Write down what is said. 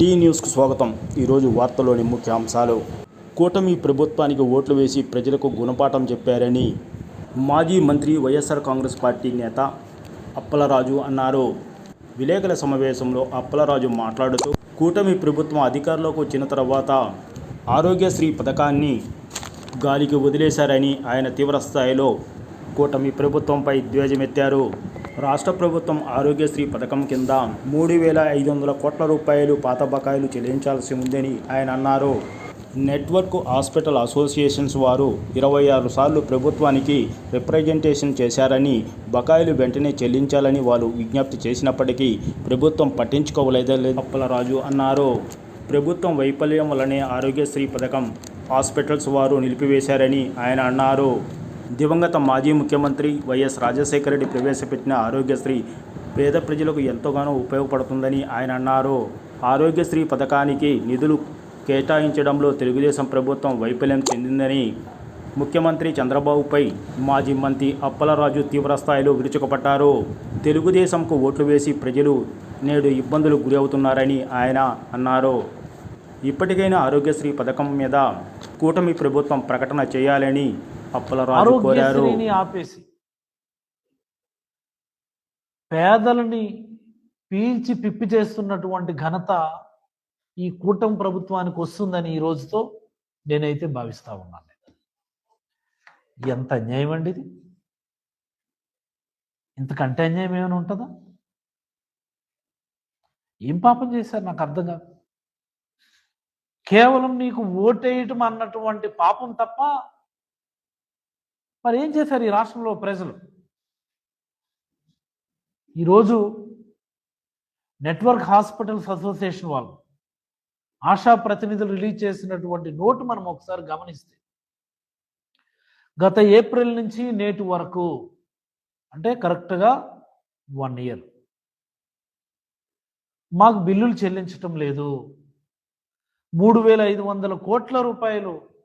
Tea న్యూస్కు స్వాగతం. ఈరోజు వార్తలోని ముఖ్యాంశాలు కూటమి ప్రభుత్వానికి ఓట్లు వేసి ప్రజలకు గుణపాఠం చెప్పారని మాజీ మంత్రి వైఎస్ఆర్ కాంగ్రెస్ పార్టీ నేత అప్పలరాజు అన్నారు. విలేకరుల సమావేశంలో అప్పలరాజు మాట్లాడుతూ కూటమి ప్రభుత్వం అధికారంలోకి వచ్చిన తర్వాత ఆరోగ్యశ్రీ పథకాన్ని గాలికి వదిలేశారని ఆయన తీవ్రస్థాయిలో కూటమి ప్రభుత్వంపై ద్వేషమెత్తారు రాష్ట్ర ప్రభుత్వం ఆరోగ్యశ్రీ పథకం కింద మూడు వేల ఐదు వందల కోట్ల రూపాయలు పాత బకాయిలు చెల్లించాల్సి ఉందని ఆయన అన్నారు. నెట్వర్క్ హాస్పిటల్ అసోసియేషన్స్ వారు ఇరవై ఆరు సార్లు ప్రభుత్వానికి రిప్రజెంటేషన్ చేశారని బకాయిలు వెంటనే చెల్లించాలని వారు విజ్ఞప్తి చేసినప్పటికీ ప్రభుత్వం పట్టించుకోలేదని అప్పలరాజు అన్నారు. ప్రభుత్వం వైఫల్యం వల్లనే ఆరోగ్యశ్రీ పథకం హాస్పిటల్స్ వారు నిలిపివేశారని ఆయన అన్నారు. దివంగత మాజీ ముఖ్యమంత్రి వైఎస్ రాజశేఖర రెడ్డి ప్రవేశపెట్టిన ఆరోగ్యశ్రీ పేద ప్రజలకు ఎంతగానో ఉపయోగపడుతుందని ఆయన అన్నారు. ఆరోగ్యశ్రీ పథకానికి నిధులు కేటాయించడంలో తెలుగుదేశం ప్రభుత్వం వైఫల్యం చెందిందని ముఖ్యమంత్రి చంద్రబాబుపై మాజీ మంత్రి అప్పలరాజు తీవ్రస్థాయిలో విరుచుకుపడ్డారు తెలుగుదేశంకు ఓట్లు వేసి ప్రజలు నేడు ఇబ్బందులు గురి అవుతున్నారని ఆయన అన్నారు. ఇప్పటికైనా ఆరోగ్యశ్రీ పథకం మీద కూటమి ప్రభుత్వం ప్రకటన చేయాలని అప్పలరాజు కోరారు. ఆపేసి పేదలని పీల్చి పిప్పి చేస్తున్నటువంటి ఘనత ఈ కూటమి ప్రభుత్వానికి వస్తుందని ఈ రోజుతో నేనైతే భావిస్తా ఉన్నాను. ఎంత అన్యాయం అండి ఇది? ఇంతకంటే అన్యాయం ఏమైనా ఉంటుందా? ఏం పాపం చేశారు? నాకు అర్థం కాదు. కేవలం నీకు ఓటేయటం అన్నటువంటి పాపం తప్ప మరి ఏం చేశారు ఈ రాష్ట్రంలో ప్రజలు? ఈరోజు నెట్వర్క్ హాస్పిటల్స్ అసోసియేషన్ వాళ్ళు ఆశా ప్రతినిధులు రిలీజ్ చేసినటువంటి నోటు మనం ఒకసారి గమనిస్తే గత ఏప్రిల్ నుంచి నేటి వరకు అంటే కరెక్ట్గా వన్ ఇయర్. మాకు బిల్లులు చెల్లించటం లేదు. మూడు వేల ఐదు వందల కోట్ల రూపాయలు